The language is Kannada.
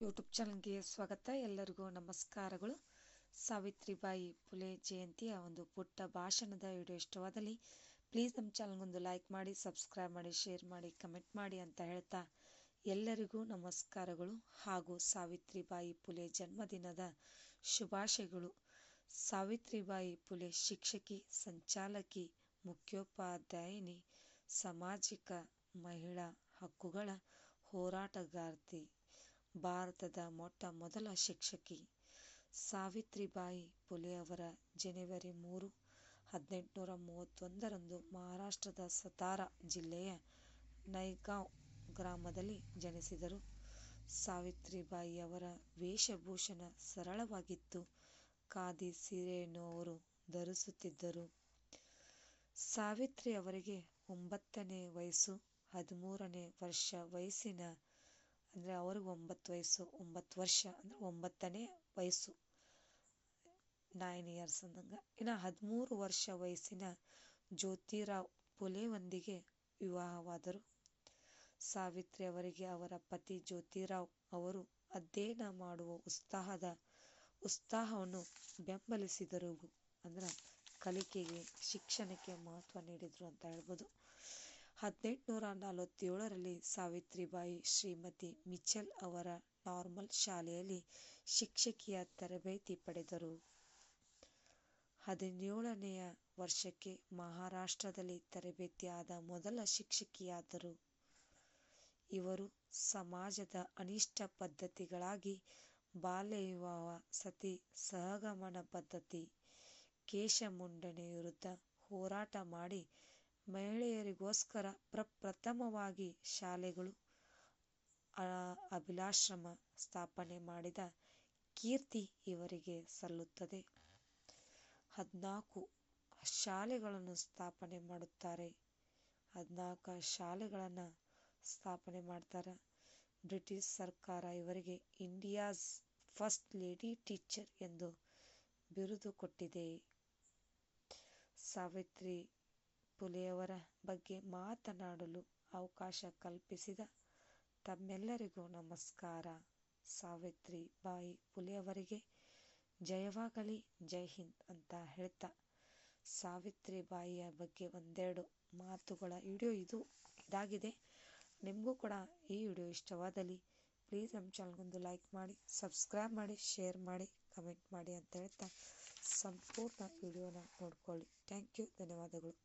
ಯೂಟ್ಯೂಬ್ ಚಾನಲ್ಗೆ ಸ್ವಾಗತ. ಎಲ್ಲರಿಗೂ ನಮಸ್ಕಾರಗಳು. ಸಾವಿತ್ರಿಬಾಯಿ ಫುಲೆ ಜಯಂತಿಯ ಒಂದು ಪುಟ್ಟ ಭಾಷಣದ ವಿಡಿಯೋ ಇಷ್ಟವಾದಲ್ಲಿ ಪ್ಲೀಸ್ ನಮ್ಮ ಚಾನಲ್ಗೊಂದು ಲೈಕ್ ಮಾಡಿ ಸಬ್ಸ್ಕ್ರೈಬ್ ಮಾಡಿ ಶೇರ್ ಮಾಡಿ ಕಮೆಂಟ್ ಮಾಡಿ ಅಂತ ಹೇಳ್ತಾ ಎಲ್ಲರಿಗೂ ನಮಸ್ಕಾರಗಳು. ಹಾಗೂ ಸಾವಿತ್ರಿಬಾಯಿ ಫುಲೆ ಜನ್ಮದಿನದ ಶುಭಾಶಯಗಳು. ಸಾವಿತ್ರಿಬಾಯಿ ಫುಲೆ ಶಿಕ್ಷಕಿ, ಸಂಚಾಲಕಿ, ಮುಖ್ಯೋಪಾಧ್ಯಾಯಿನಿ, ಸಾಮಾಜಿಕ ಮಹಿಳಾ ಹಕ್ಕುಗಳ ಹೋರಾಟಗಾರ್ತಿ ಭಾರತದ ಮೊಟ್ಟ ಮೊದಲ ಶಿಕ್ಷಕಿ ಸಾವಿತ್ರಿಬಾಯಿ ಪುಲೆ ಅವರ ಜನವರಿ ಮೂರು ಹದಿನೆಂಟುನೂರ ಮೂವತ್ತೊಂದರಂದು ಮಹಾರಾಷ್ಟ್ರದ ಸತಾರಾ ಜಿಲ್ಲೆಯ ನೈಗಾಂವ್ ಗ್ರಾಮದಲ್ಲಿ ಜನಿಸಿದರು. ಸಾವಿತ್ರಿಬಾಯಿ ಅವರ ವೇಷಭೂಷಣ ಸರಳವಾಗಿತ್ತು. ಖಾದಿ ಸೀರೆಯನ್ನು ಅವರು ಧರಿಸುತ್ತಿದ್ದರು. ಸಾವಿತ್ರಿ ಅವರಿಗೆ ಒಂಬತ್ತನೇ ವಯಸ್ಸು, ಹದಿಮೂರನೇ ವರ್ಷ ವಯಸ್ಸಿನ ಅಂದರೆ ಅವ್ರಿಗೆ ಒಂಬತ್ತು ವಯಸ್ಸು, ಒಂಬತ್ತು ವರ್ಷ ಅಂದರೆ ಒಂಬತ್ತನೇ ವಯಸ್ಸು ನೈನ್ ಇಯರ್ಸ್ ಅಂದಂಗೆ. ಇನ್ನು ಹದಿಮೂರು ವರ್ಷ ವಯಸ್ಸಿನ ಜ್ಯೋತಿರಾವ್ ಪುಲೆಯೊಂದಿಗೆ ವಿವಾಹವಾದರು. ಸಾವಿತ್ರಿ ಅವರಿಗೆ ಅವರ ಪತಿ ಜ್ಯೋತಿರಾವ್ ಅವರು ಅಧ್ಯಯನ ಮಾಡುವ ಉತ್ಸಾಹದ, ಉತ್ಸಾಹವನ್ನು ಬೆಂಬಲಿಸಿದರು. ಅಂದ್ರೆ ಕಲಿಕೆಗೆ, ಶಿಕ್ಷಣಕ್ಕೆ ಮಹತ್ವ ನೀಡಿದರು ಅಂತ ಹೇಳ್ಬೋದು. ಹದಿನೆಂಟುನೂರ ನಲವತ್ತೇಳರಲ್ಲಿ ಸಾವಿತ್ರಿಬಾಯಿ ಶ್ರೀಮತಿ ಮಿಚೆಲ್ ಅವರ ನಾರ್ಮಲ್ ಶಾಲೆಯಲ್ಲಿ ಶಿಕ್ಷಕಿಯ ತರಬೇತಿ ಪಡೆದರು. ಹದಿನೇಳನೆಯ ವರ್ಷಕ್ಕೆ ಮಹಾರಾಷ್ಟ್ರದಲ್ಲಿ ತರಬೇತಿಯಾದ ಮೊದಲ ಶಿಕ್ಷಕಿಯಾದರು. ಇವರು ಸಮಾಜದ ಅನಿಷ್ಟ ಪದ್ಧತಿಗಳಾಗಿ ಬಾಲ್ಯ ವಿವಾಹ ಸತಿ ಸಹಗಮನ ಪದ್ಧತಿ ಕೇಶ ಮುಂಡನೆ ವಿರುದ್ಧ ಹೋರಾಟ ಮಾಡಿ ಮಹಿಳೆಯರಿಗೋಸ್ಕರ ಪ್ರಪ್ರಥಮವಾಗಿ ಶಾಲೆಗಳು ಅಭಿಲಾಶ್ರಮ ಸ್ಥಾಪನೆ ಮಾಡಿದ ಕೀರ್ತಿ ಇವರಿಗೆ ಸಲ್ಲುತ್ತದೆ. ಹದಿನಾಲ್ಕು ಶಾಲೆಗಳನ್ನು ಸ್ಥಾಪನೆ ಮಾಡುತ್ತಾರೆ. ಹದಿನಾಲ್ಕು ಶಾಲೆಗಳನ್ನು ಸ್ಥಾಪನೆ ಮಾಡ್ತಾರೆ. ಬ್ರಿಟಿಷ್ ಸರ್ಕಾರ ಇವರಿಗೆ ಇಂಡಿಯಾಸ್ ಫಸ್ಟ್ ಲೇಡಿ ಟೀಚರ್ ಎಂದು ಬಿರುದು ಕೊಟ್ಟಿದೆ. ಸಾವಿತ್ರಿ ಪುಲೆಯವರ ಬಗ್ಗೆ ಮಾತನಾಡಲು ಅವಕಾಶ ಕಲ್ಪಿಸಿದ ತಮ್ಮೆಲ್ಲರಿಗೂ ನಮಸ್ಕಾರ. ಸಾವಿತ್ರಿ ಬಾಯಿ ಪುಲೆಯವರಿಗೆ ಜಯವಾಗಲಿ, ಜೈ ಹಿಂದ್ ಅಂತ ಹೇಳ್ತಾ ಸಾವಿತ್ರಿ ಬಾಯಿಯ ಬಗ್ಗೆ ಒಂದೆರಡು ಮಾತುಗಳ ವಿಡಿಯೋ ಇದು ಇದಾಗಿದೆ. ನಿಮಗೂ ಕೂಡ ಈ ವಿಡಿಯೋ ಇಷ್ಟವಾದಲ್ಲಿ ಪ್ಲೀಸ್ ನಮ್ಮ ಚಾನಲ್ಗೊಂದು ಲೈಕ್ ಮಾಡಿ, ಸಬ್ಸ್ಕ್ರೈಬ್ ಮಾಡಿ, ಶೇರ್ ಮಾಡಿ, ಕಮೆಂಟ್ ಮಾಡಿ ಅಂತ ಹೇಳ್ತಾ ಸಂಪೂರ್ಣ ವಿಡಿಯೋನ ನೋಡ್ಕೊಳ್ಳಿ. ಥ್ಯಾಂಕ್ ಯು, ಧನ್ಯವಾದಗಳು.